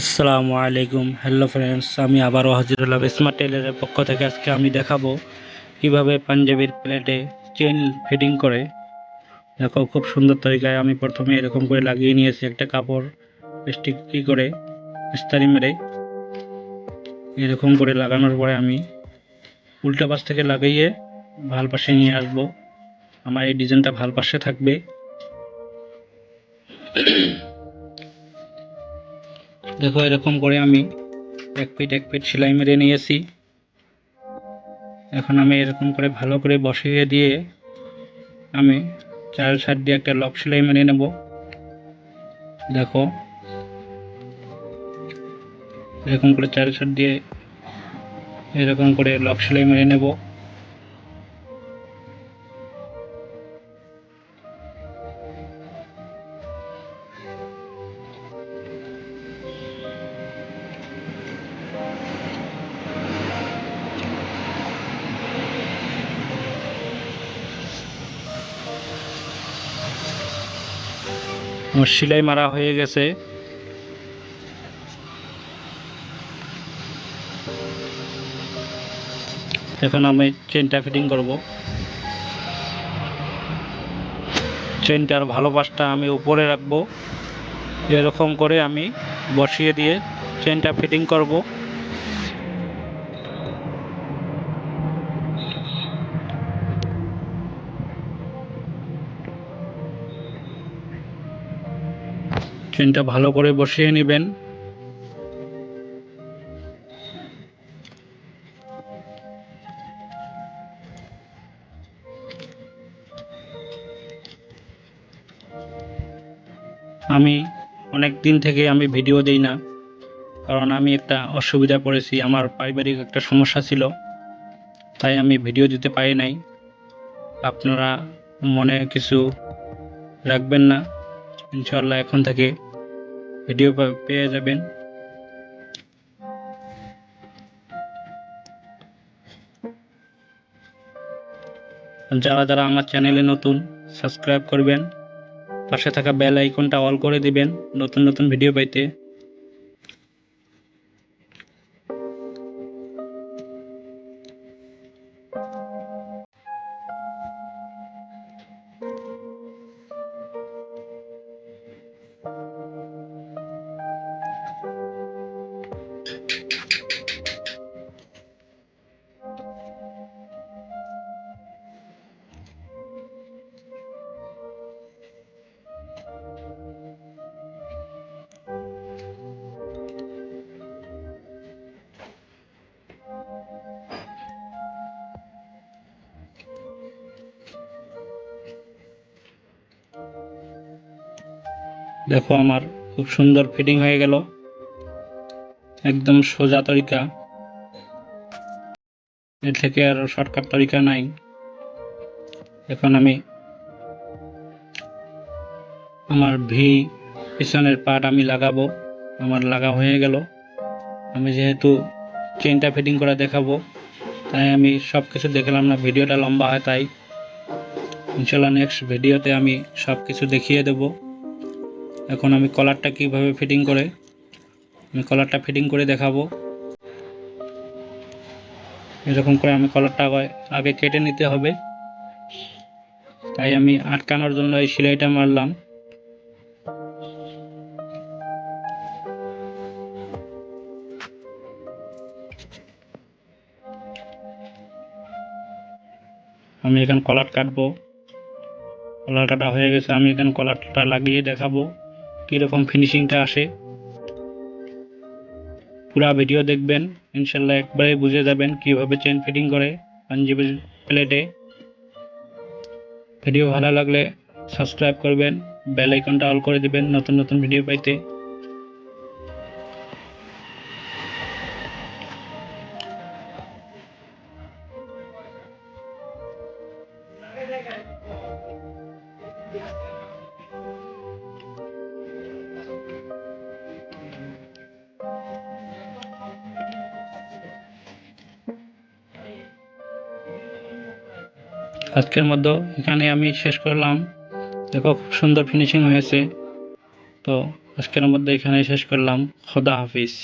আসসালামু আলাইকুম। Hello friends আমি আবারও হাজিরুল্লাহ স্মার্ট টেলারের পক্ষ থেকে। আজকে আমি দেখাবো কীভাবে পাঞ্জাবির প্লেটে চেন ফিটিং করে। দেখো, খুব সুন্দর তরিকায় আমি প্রথমে এরকম করে লাগিয়ে নিয়েছি একটা কাপড় স্টিক কি করে, ইস্তারি মেরে। এরকম করে লাগানোর পরে আমি উল্টা পাশ থেকে লাগিয়ে ভালো পাশে নিয়ে আসব। আমার এই ডিজাইনটা ভালো পাশে থাকবে। দেখো, এরকম করে আমি এক ফিট এক ফিট সেলাই মেরে নিয়েছি। এখন আমি এরকম করে ভালো করে বসিয়ে দিয়ে আমি চার সাইড দিয়ে একটা লক সেলাই মেরে নেব। দেখো, এরকম করে চার সাইড দিয়ে এরকম করে লক সেলাই মেরে নেব। আমার সেলাই মারা হয়ে গেছে। এখন আমি চেনটা ফিটিং করব। চেনটার ভালো পাশটা আমি উপরে রাখব। এরকম করে আমি বসিয়ে দিয়ে চেনটা ফিটিং করব। চেনটা ভালো করে বসিয়ে নেবেন। আমি অনেক দিন থেকে আমি ভিডিও দিই না, কারণ আমি একটা অসুবিধা পড়েছি, আমার পারিবারিক একটা সমস্যা ছিল, তাই আমি ভিডিও দিতে পারি নাই। আপনারা মনে কিছু রাখবেন না ইনশাল্লাহ এখন থেকে ভিডিও পেয়ে যাবেন। যারা যারা আমার চ্যানেলে নতুন, সাবস্ক্রাইব করবেন, পাশে থাকা বেল আইকনটা অল করে দিবেন, নতুন নতুন ভিডিও পাইতে। দেখো আমার খুব সুন্দর ফিটিং হয়ে গেল। একদম সোজা তরিকা। এর থেকে আর শর্টকাট তরিকা নাই। এখন আমি আমার ভি পিছনের পার্ট আমি লাগাবো। আমার লাগা হয়ে গেল। আমি যেহেতু চেনটা ফিটিং করে দেখাবো, তাই আমি সব কিছু দেখলাম না, ভিডিওটা লম্বা হয় তাই। ইনশাল্লাহ নেক্সট ভিডিওতে আমি সব কিছু দেখিয়ে দেবো। এখন আমি কলারটা কীভাবে ফিটিং করে? আমি কলারটা ফিটিং করে দেখাবো। এরকম করে আমি কলারটা আগে- কেটে নিতে হবে। তাই আমি আটকানোর জন্য এই সেলাইটা মারলাম। আমি এখানে কলার কাটবো। কলার কাটা হয়ে গেছে, আমি এখানে কলারটা লাগিয়ে দেখাবো। কীরকম ফিনিশিংটা আসে। পুরা ভিডিও দেখবেন, ইনশাল্লাহ একবারে বুঝে যাবেন কীভাবে চেন ফিটিং করে পাঞ্জাবির প্লেটে ভিডিও ভালো লাগলে সাবস্ক্রাইব করবেন বেল আইকনটা অল করে দিবেন নতুন নতুন ভিডিও পাইতে। আজকের মধ্যে এখানে আমি শেষ করলাম। দেখো, খুব সুন্দর ফিনিশিং হয়েছে। তো আজকের মধ্যে এখানে শেষ করলাম। খোদা হাফিজ।